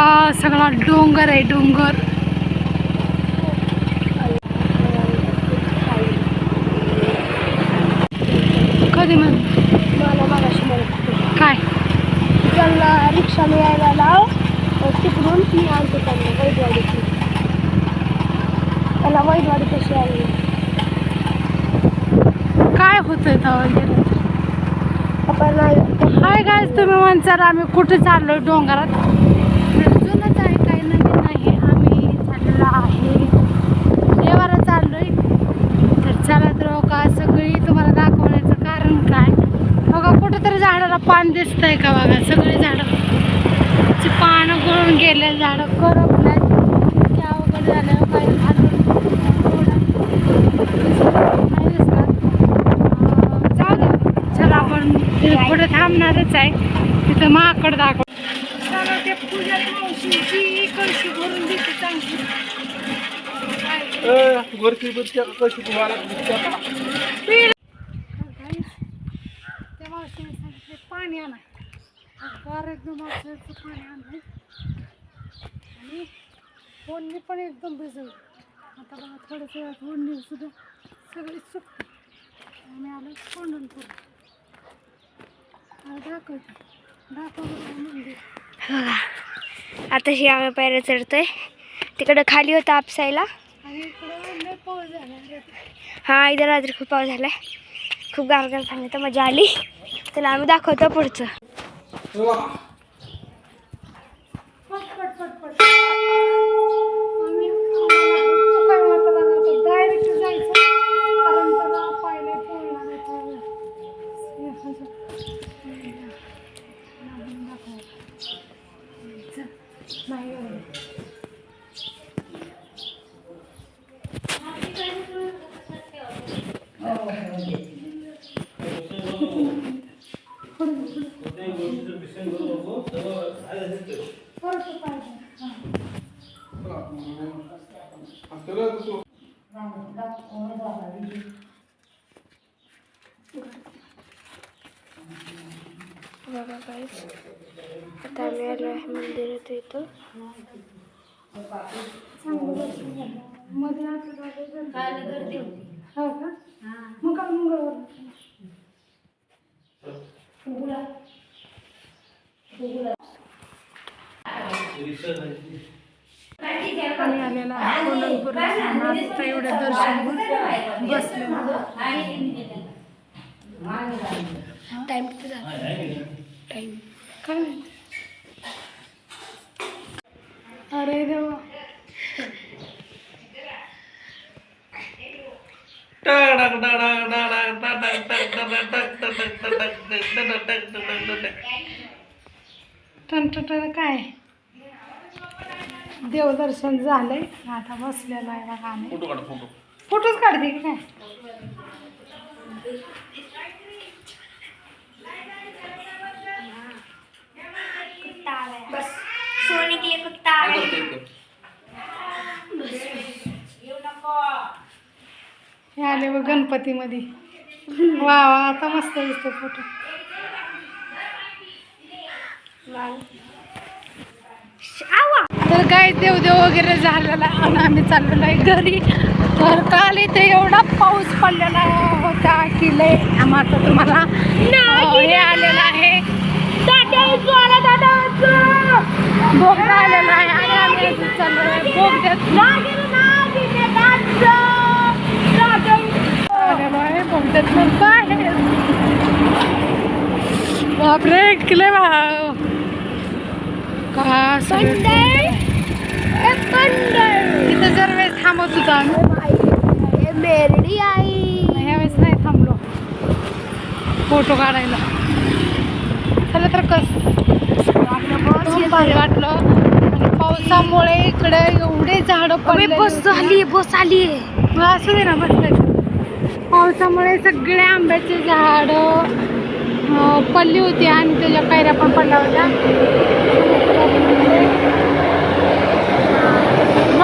बघा सगळा डोंगर आहे डोंगर. कधी होते. काय? त्यांना रिक्षा मिळायला लाव. तिकडून मी आणतो त्यांना वैदवाडीची त्याला वैदवाडी कशी आली काय होतंय तेव्हा आपण हाय काय तुम्ही म्हणसाल आम्ही कुठे चाललोय डोंगरात तर जुनंच आहे काही नवीन नाही आम्ही चाललेलो आहे. देवाला चाललोय. तर चला तर हो का सगळी तुम्हाला दाखवण्याचं कारण काय? बघा कुठंतरी झाडाला पान दिसतंय का बघा सगळी झाडं. ची पानं गळून गेले झाडं करपल्यात त्या अवघड काही झालं नाही दिसतात जाऊ दे चला आपण पुढे थांबणारच आहे. तिथं माकड दाखव. ते पूजा मावशीची कळशी भरून देते चांगली काय? वरती वरती कशी तुम्हाला पीड. त्या मावशीने सांगितले पाणी आणा गार एकदम औषधाचं पाणी आणलंय आणि ओढणी पण एकदम भिजवली आता बघा थोड्याच वेळात फोडणी सुद्धा सगळी सुकते आणि आलं फोडून पुढे दाखवते दाखव बरं मंदिर आता हे आम्ही पायऱ्या चढतोय. तिकडं खाली होता आपसायला आणि इकडं लय पाऊस झाला रे. हा इथं रात्री खूप पाऊस झालाय. खूप गारगार झालं तर मजा आली. त्याला आम्ही दाखवतो पुढचं. नाही पट पट पट आम्ही तू काय म्हणता आता डायरेक्ट जायचं कारण त्याला पाहिले पोळणार आहे त्यावेळेस. हे असं. लांबून दाखव. चल. नाही एवढं. परत पाहिजे हां. बघा guys. आता आम्ही आलो आहे मंदिरात झालं. मध्ये झालं तर- हो का मग काल मंगळवार आम्ही आलेला आहे? कोल्हापूर आता एवढे दर्शन घेऊन बसले. टाइम किती झाला? टाइम काय अरे देवा. टन काय? देवदर्शन झालंय. आता बसलेलो आहे बघा आम्ही. फोटो काढ फोटो. फोटोच काढते की काय? बस. सोने के लिए कुत्ता आ गया हे आले बघ गणपतीमध्ये. वा वा आता मस्त दिसतो फोटो. आवा तर काय देवदेव वगैरे झालेला आहे आणि आम्ही चाललेलो आहे घरी. तर काल इथे एवढा पाऊस पडलेला होता की लय. आम्हाला तुम्हाला हे आलेलं आहे. बोगदा आलेला आहे आणि आम्ही चाललो आहे. बोगद्यात आलेलो आहे बोगद्यात बाहेर. बापरे किले भाव का सगळं इथं जर वेळेस थांबत होतो आम्ही मेरडी आई. ह्यावेळेस नाही थांबलो. फोटो काढायला. चला तर कस. भारी वाटलं पावसामुळे इकडे एवढे झाडं बस झाली बस आली. असू दे ना बसलं पावसामुळे सगळे आंब्याचे झाड पडली होती आणि त्याच्या पायऱ्या पण पडल्या होत्या.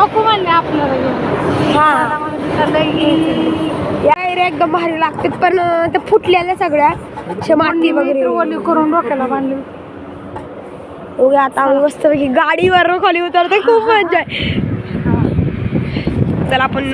नको म्हणले आपल्याला एकदम भारी लागतात पण त्या फुटलेल्या सगळ्या. माती वगैरे. ओली करून डोक्याला बांधली. ओके आता आम्ही मस्तपैकी गाडीवर खाली उतरते खूप मजा आहे. चला आपण